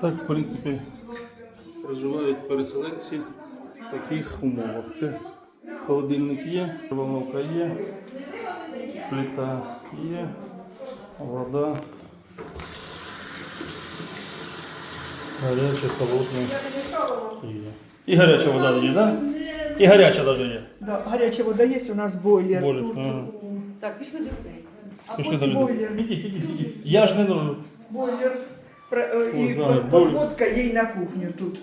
Так, в принципі, проживають переселенці в таких умовах. Це холодильник є, волновка є, плита є, вода. Гаряча, холодна є. І гаряча вода є, так? І гаряча навіть є. Да, гаряча вода є, у нас бойлер. Бойлер, Тут, ага. Так, пішли до людей. А Пішли потім до людей. бойлер. Ідіть, ідіть, ідіть. Я ж не ну. Бойлер. Про- е, І знаю, под- бойлер. подводка є на кухню тут.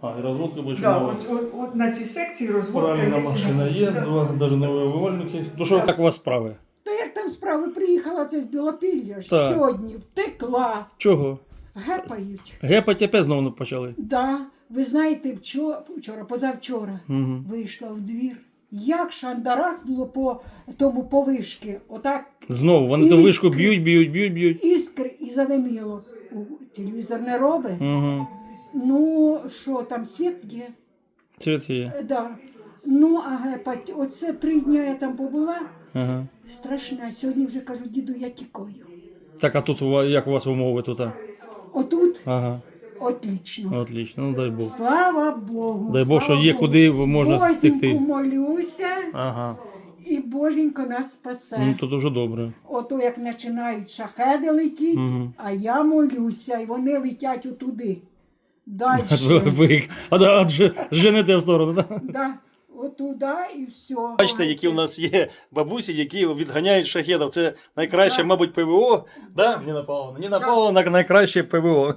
А, і розводка більше Да, от, от, от на цій секції розводка Пральна є. машина є, Да. два навіть нові вивольники. Ну що, як у вас справи? Та як там справи приїхала це з Білопілля ж Так. сьогодні, втекла, Чого? гепають. Гепать опять знову почали. Да, ви знаєте, вчора, вчора позавчора Угу. вийшла в двір. Як шандарахнуло по тому повишки, отак Знову, вони ту Іскри. вишку б'ють, б'ють, б'ють, б'ють. іскри і задиміло. У, Телевізор не робить. Угу. Ну, що там, світ є? Цвіт є. Е, Да. Ну, а гепать, оце три дні я там побула. Ага. Страшно. А Сьогодні вже кажу, діду, я тікаю. Так, а тут у вас- як у вас умови тут? а? Отут Ага, отлично. отлично, ну дай Бог. Слава Богу. Дай Бог, що слава є Богу. куди можна Боженьку стекти. молюся, Ага, і Боженько нас спасе. ну то дуже добре. Ото як починають шахеди летіти, Мгм. а я молюся, і вони летять отуди. Далі. Ви, а, да, а, женете в сторону, так? да, отуда і все. Бачите, які в нас є бабусі, які відганяють шахедів. Це найкраще, мабуть, ПВО. Да, Ніна Павловна? Ніна Да. Павловна найкраще ПВО.